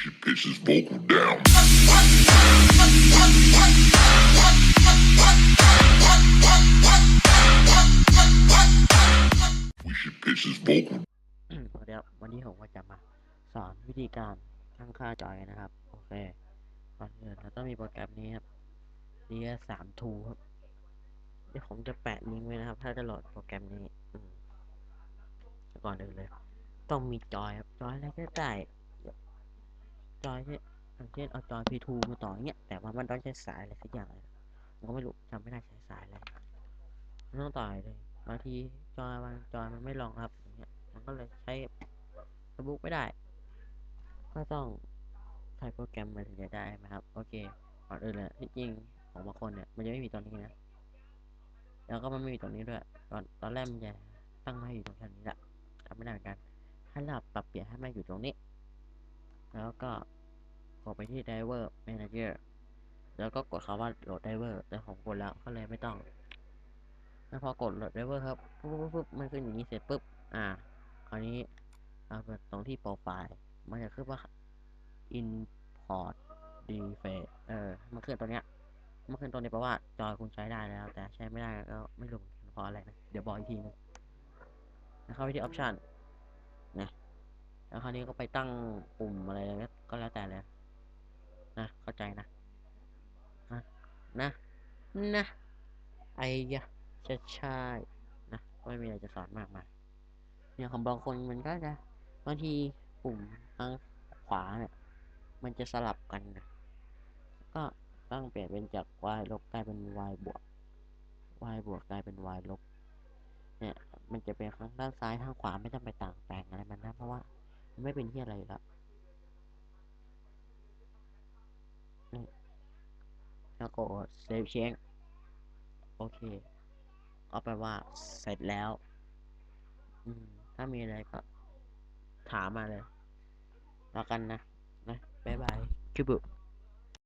should pitch his vocal down. We should pitch his vocal วัสดีครับวันนี้ผมก็จะมาสอนวิธีการตั้งค่าจอยนะครับ โอเคก่อนอื่นเราต้องมีโปรแกรมนี้ครับ DS สามทูครับ เดี๋ยวผมจะแปะลิงก์ไว้นะครับ ถ้าจะโหลดโปรแกรมนี้ก่อนอื่นเลย ต้องมีจอยครับ จอยอะไรก็ได้ อยอย่างเช่นเอาจอย P2 มาต่ออย่างเงี้ยแต่ว่ามันต้องใช้สายอะไรสักอย่างเลยผมก็ไม่รู้จำไม่ได้ใช้สายอะไรต้องต่อยเลยบางทีจอยบางจอยมันไม่รองครับอย่างเงี้ยมันก็เลยใช้เฟซบุ๊กไม่ได้ ก็ต้องใช้โปรแกรมมันถึงจะได้นะครับ โอเคก่อนอื่นเลยที่จริงของบางคนเนี่ยมันจะไม่มีตัวนี้นะแล้วก็มันไม่มีตัวนี้ด้วย ตอนตอนแรกมันจะตั้งมาให้อยู่ตรงแค่นี้แหละทำไม่ได้เหมือนกัน ให้เราปรับเปลี่ยนให้มาอยู่ตรงนี้ แล้วก็ กดไปที่ driver manager แล้วก็กดคำว่า load driver แต่ผมกดแล้วก็เลยไม่ต้อง แล้วพอกด load driver ครับปุ๊บปุ๊บมันขึ้นอย่างนี้เสร็จปุ๊บ อ่า คราวนี้เอาไปตรงที่โปรไฟล์ มันจะขึ้นว่า import default เออ มันขึ้นตัวเนี้ย มันขึ้นตัวนี้แปลว่าจอยคุณใช้ได้แล้ว แต่ใช้ไม่ได้ก็ไม่รู้เหมือนกันเพราะอะไรนะ เดี๋ยวบอกอีกทีนึงเข้าไปที่ option นะแล้วคราวนี้ก็ไปตั้งปุ่มอะไรก็แล้วแต่เลย นะ เข้าใจนะนะ นะ นะไอ้ยะใช่ใช่นะก็ไม่มีอะไรจะสอนมากมายเนี่ยของบางคนมันก็จะบางทีปุ่มทางขวาเนี่ยมันจะสลับกันนะก็ต้องเปลี่ยนเป็นจาก y ลบกลายเป็น y บวก y บวกกลายเป็น y ลบ เนี่ย มันจะเป็นข้างด้านซ้ายทางขวาไม่ต้องไปต่างแปลงอะไรมันนะ เพราะว่า มันไม่เป็นที่อะไรแล้วนี่ แล้วก็เซฟเช็คโอเคก็แปลว่าเสร็จแล้ว อืม ถ้ามีอะไรก็ ถามมาเลย แล้วกันนะ นะ บ๊ายบายคุบุ